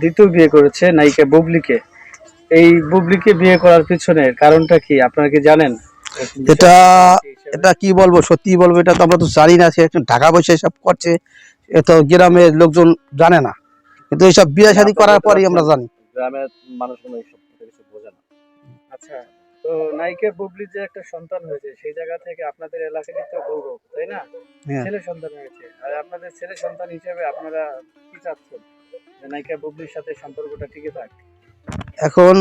দ্বিতীয় বিয়ে করেছে নায়িকা বুবলিকে। এই বুবলিকে বিয়ে করার পিছনে কারণটা কি? আপনারা কি জানেন? এটা এটা কি বলব? সত্যি বলব এটা তো আমরা তো জানি না সে একজন ঢাকা বসে এসব করছে এ তো গ্রামের লোকজন জানে না। কিন্তু এইসব বিয়ে শাদী করার পরই আমরা জানি। গ্রামের এইসব কিছু বোঝে না। আচ্ছা তো নায়িকা বুবলির যে একটা সন্তান হয়েছে সেই জায়গা থেকে আপনাদের এলাকারই তো গৌরব তাই না? হ্যাঁ। ছেলে সন্তান হয়েছে। আর আপনাদের ছেলে সন্তান হিসেবে আপনারা কি চাচ্ছেন? নায়িকা বুবলির সাথে সম্পর্কটা টিকে থাক। এখন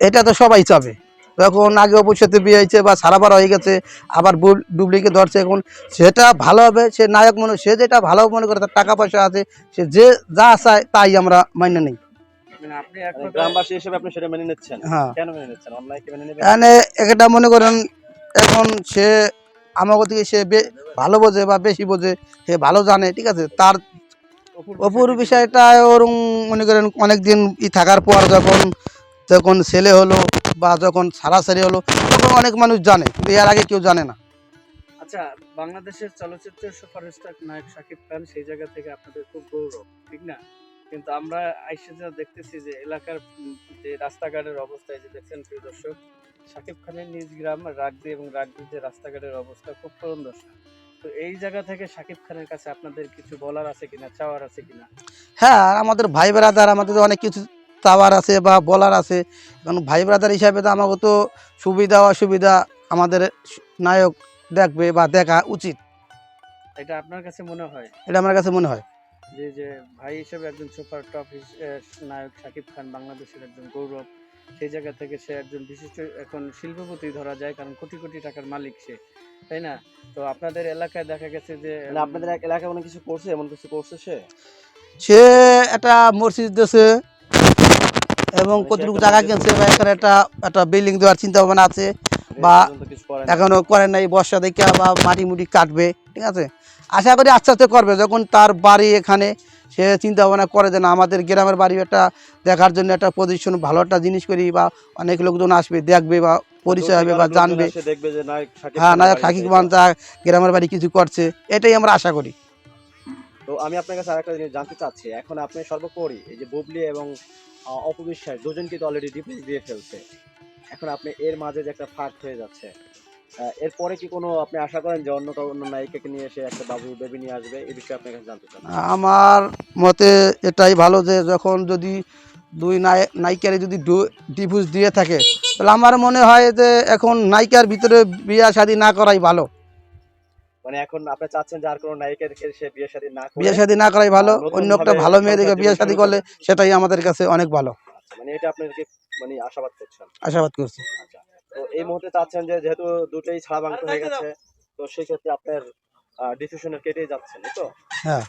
এটা তো সবাই চাবে। এখন আগে অবশ্যই বিয়ে হয়েছে বা সারাবার হয়ে গেছে আবার ডুবলিকে ধরছে এখন সেটা ভালো হবে সে নায়ক মনে সে যেটা ভালো মনে করে তার টাকা পয়সা আছে সে যে যা চায় তাই আমরা মান্য নেই। মানে আপনি এক মানে কথায়- গ্রামবাসী হিসেবে আপনি সেটা মেনে নিচ্ছেন? হ্যাঁ। কেন মেনে মেনে নেবেন? এখানে একটা মনে করেন এখন সে আমাকে থেকে সে বে- ভালো বোঝে বা বেশি বোঝে সে ভালো জানে ঠিক আছে? তার অপুর বিষয়টা ওরম মনে করেন অনেক দিন ই থাকার পর যখন যখন ছেলে হলো বা যখন সারাসারি হলো তখন অনেক মানুষ জানে কিন্তু এর আগে কেউ জানে না। আচ্ছা বাংলাদেশের চলচ্চিত্র সুপারস্টার নায়ক শাকিব খান সেই জায়গা থেকে আপনাদের খুব গৌরব ঠিক না? কিন্তু আমরা আইসে যা দেখতেছি যে এলাকার যে রাস্তাঘাটের অবস্থা যে দেখছেন প্রিয় দর্শক শাকিব খানের নিজ গ্রাম রাগদি এবং রাগদির যে রাস্তাঘাটের অবস্থা খুব করুণ দশা তো এই জায়গা থেকে শাকিব খানের কাছে আপনাদের কিছু বলার আছে কিনা চাওয়ার আছে কিনা? হ্যাঁ আমাদের ভাই ব্রাদার আমাদের অনেক কিছু চাওয়ার আছে বা বলার আছে। কারণ ভাই ব্রাদার হিসাবে তো আমাকে তো সুবিধা অসুবিধা আমাদের নায়ক দেখবে বা দেখা উচিত। এটা আপনার কাছে মনে হয়? এটা আমার কাছে মনে হয়। যে যে ভাই হিসেবে একজন সুপার টপ নায়ক শাকিব খান বাংলাদেশের একজন গৌরব। সেই জায়গা থেকে সে একজন বিশিষ্ট এখন শিল্পপতি ধরা যায় কারণ কোটি কোটি টাকার মালিক সে তাই না? তো আপনাদের এলাকায় দেখা গেছে যে আপনাদের এলাকায় অনেক কিছু করছে এমন কিছু করছে সে? সে একটা মসজিদ দিয়েছে এবং মানে কতটুকু জায়গা কিনছে বা এখানে একটা একটা বিল্ডিং দেওয়ার চিন্তা ভাবনা আছে বা। এখনও করে নাই বর্ষা দেখে বা মাটি মুটি কাটবে ঠিক আছে? আশা করি আস্তে আস্তে করবে যখন তার বাড়ি এখানে সে চিন্তা ভাবনা করে যে না আমাদের গ্রামের বাড়ি একটা দেখার জন্য একটা পজিশন ভালো একটা জিনিস করি বা অনেক লোকজন আসবে দেখবে বা পরিচয় হবে বা জানবে হ্যাঁ খানের নায়ক বাড়ি হাকিক আছে। মান যা গ্রামের বাড়ি কিছু করছে এটাই আমরা আশা করি তো আমি আপনার কাছে আরেকটা জিনিস জানতে চাচ্ছি এখন আপনি সর্বোপরি এই যে বুবলি এবং অপবিশ্বাস দুজনকে তো অলরেডি ডিভোর্স দিয়ে ফেলছে এখন আপনি এর মাঝে যে একটা ফাঁক হয়ে যাচ্ছে এরপরে কি কোনো আপনি আশা করেন যে অন্য অন্য নায়িকাকে নিয়ে এসে একটা বাবু বেবি নিয়ে আসবে? এই বিষয়ে আপনার কাছে জানতে চান আমার মতে এটাই ভালো যে যখন যদি দুই নায়- নায়িকারে যদি ডিভোর্স দিয়ে থাকে তাহলে আমার মনে হয় যে এখন নায়িকার ভিতরে বিয়া শাদী না করাই ভালো। মানে এখন আপনি চাচ্ছেন যে আর কোনো নায়িকাকে সে বিয়ে শাদী না করে বিয়ে শাদী না করাই ভালো অন্য একটা ভালো মেয়ে দেখে বিয়ে শাদী করলে সেটাই আমাদের কাছে অনেক ভালো। আচ্ছা, মানে এটা আপনাকে মানে আশাবাদ করছেন? আশাবাদ করছি। আচ্ছা। তো এই মুহূর্তে চাচ্ছেন যে যেহেতু দুটোই ছাড়া বাংলা হয়ে গেছে তো সেই ক্ষেত্রে আপনার ডিসিশনের কেটে যাচ্ছেন তো? হ্যাঁ।